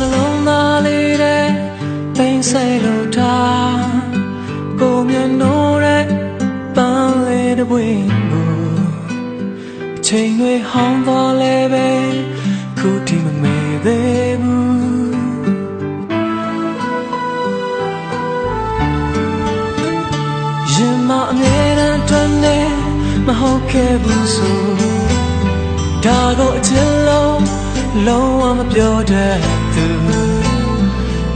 နှလုံးသားလေးတဲ့ပိန်ဆဲလို့ထားကိုမျက်နှိုးတဲ့ပန်းလေးတစ်ပွင့်ကိုချိန်တွေဟောင်းသွားလဲပဲခုထိမမေ့သေးဘူးရင်မအမြဲတမ်းတွန်းနေမဟုတ်ခဲ့ဘူးဆိုဒါကိုအချင်းလုံးလုံးဝမပြောတတ် သူ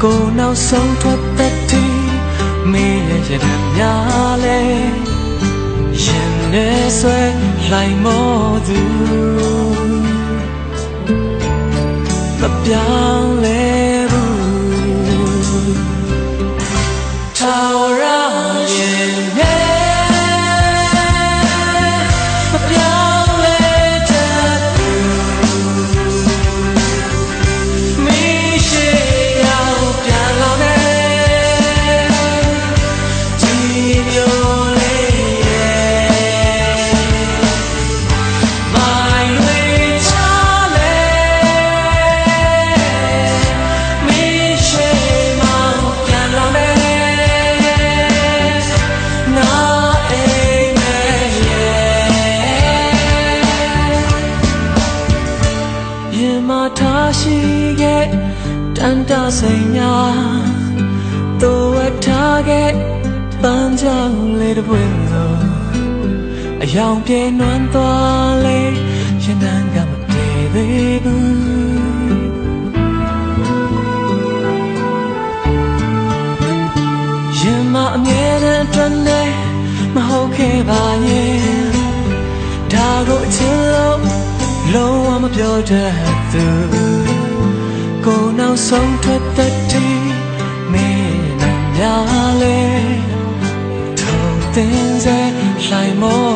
ကိုယ်နောက်ဆုံးထွက်သက်တီမင်းရဲ့ရတဲ့များလဲရင်နဲ့ဆွဲလိုက်မောသူမပြောင်းလဲဘူးထာ ရှိခဲ့တန်တစိမ်များတို့ဝထားခဲ့ပန်းကြောင်လေးတစ်ပွင့်လို့အယောင်ပြေနွမ်းသွားလေရင်နံကမပြေသေးဘူးရင်မအမြဲတမ်းအတွက်နဲ့မဟုတ်ခဲ့ပါရဲ့ဒါကိုအချစ်လို့လုံးဝမပြောတတ်သူ ကိုယ်နောက်ဆုံးထွက်သက်တီမင်းနဲ့များလေထုံးတင်စေလှိုင်မောသူ